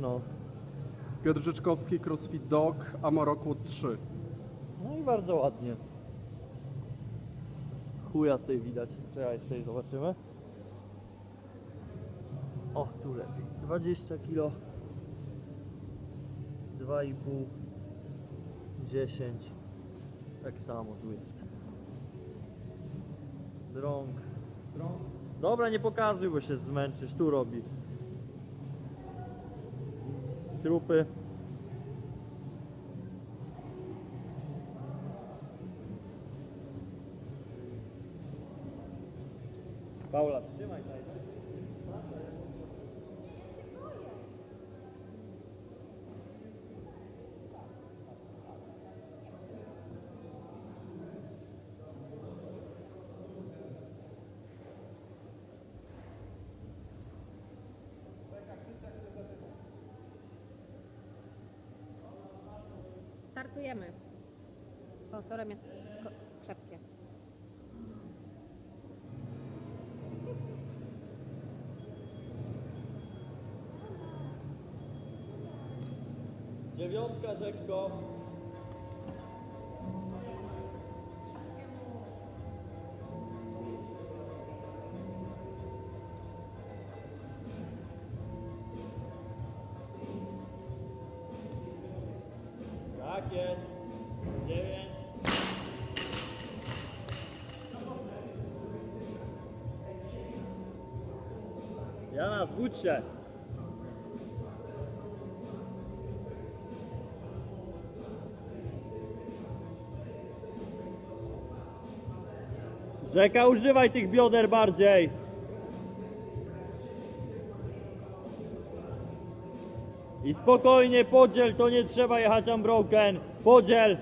No. Piotr Rzeczkowski, CrossFit Dog, Amarokłod 3. No i bardzo ładnie. Chuja z tej widać. Czekaj, jeszcze jej zobaczymy. O, tu lepiej. 20 kg. 2,5 10 Tak samo tu jest. Drąg. Dobra, nie pokazuj, bo się zmęczysz. Tu robi. Trupy. Paula, trzymaj tutaj. Startujemy. Sponsorem jest Krzepkie. Dziewiątka, Rzekko. Jana, się. Rzeka, używaj tych bioder bardziej. I spokojnie podziel, to nie trzeba jechać unbroken. Podziel.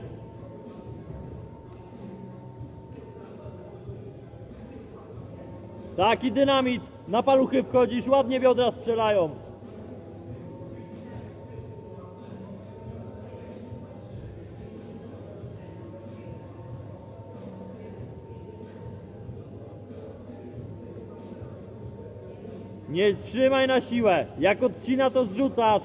Taki dynamit. Na paluchy wchodzisz, ładnie biodra strzelają. Nie trzymaj na siłę. Jak odcina, to zrzucasz.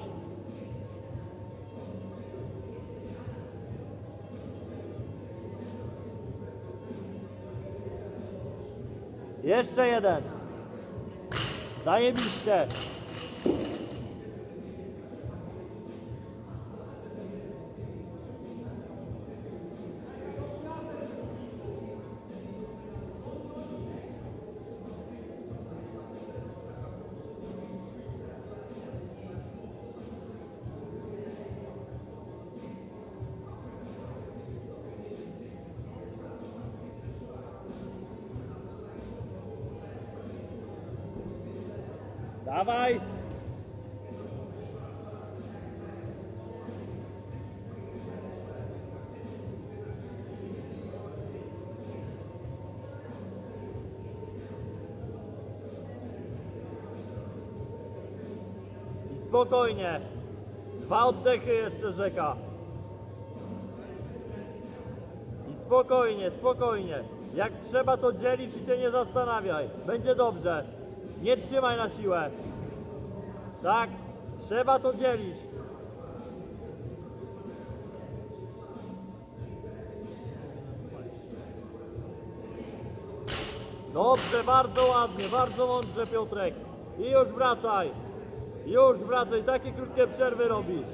Jeszcze jeden. Zajebiście. Dawaj. Spokojnie. Dwa oddechy jeszcze rzeka. I spokojnie, spokojnie. Jak trzeba to dzielić i się nie zastanawiaj. Będzie dobrze. Nie trzymaj na siłę. Tak? Trzeba to dzielić. Dobrze, bardzo ładnie, bardzo mądrze Piotrek. I już wracaj. Już wracaj, takie krótkie przerwy robisz.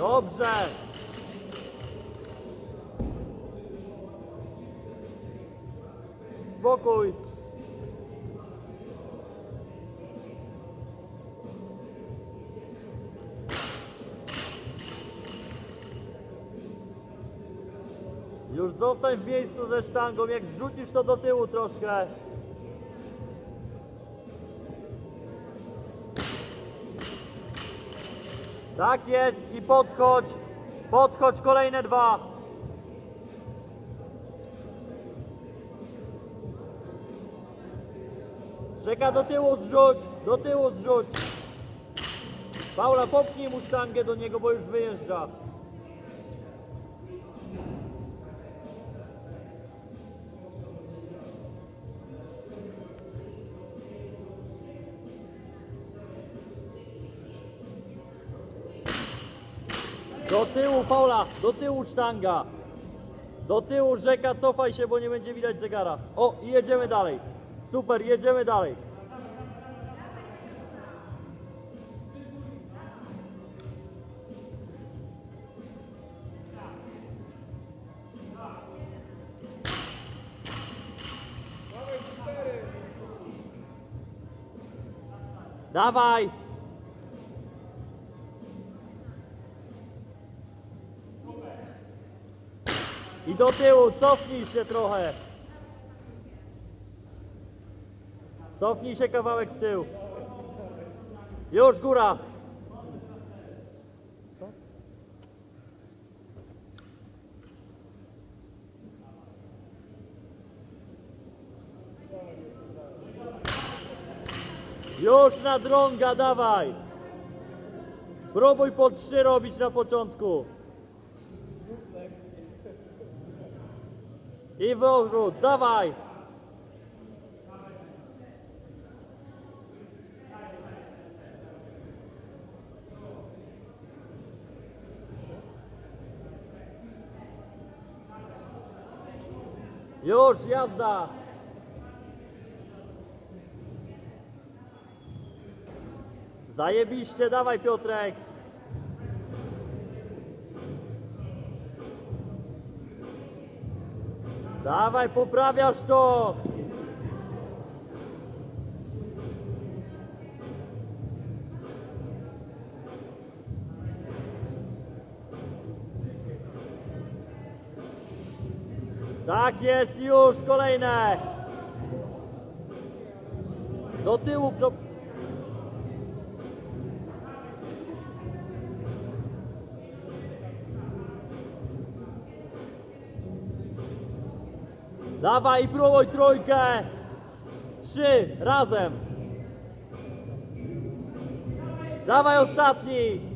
Dobrze. Spokój. Już zostań w miejscu ze sztangą, jak zrzucisz to do tyłu troszkę. Tak jest i podchodź. Podchodź kolejne dwa. Czeka do tyłu zrzuć, do tyłu zrzuć. Paula, popchnij mu sztangę do niego, bo już wyjeżdża. Do tyłu, Paula, do tyłu sztanga. Do tyłu rzeka, cofaj się, bo nie będzie widać zegara. O, i jedziemy dalej. Super, jedziemy dalej. Dawaj! I do tyłu, cofnij się trochę. Cofnij się kawałek w tył. Już góra. Już na drąga, dawaj. Próbuj po trzy robić na początku. I w dawaj! Już, jazda! Zajebiście, dawaj Piotrek! Dawaj, poprawiasz to! Tak jest, już kolejne! Do tyłu, do... Dawaj, próbuj trójkę! Trzy, razem! Dawaj ostatni!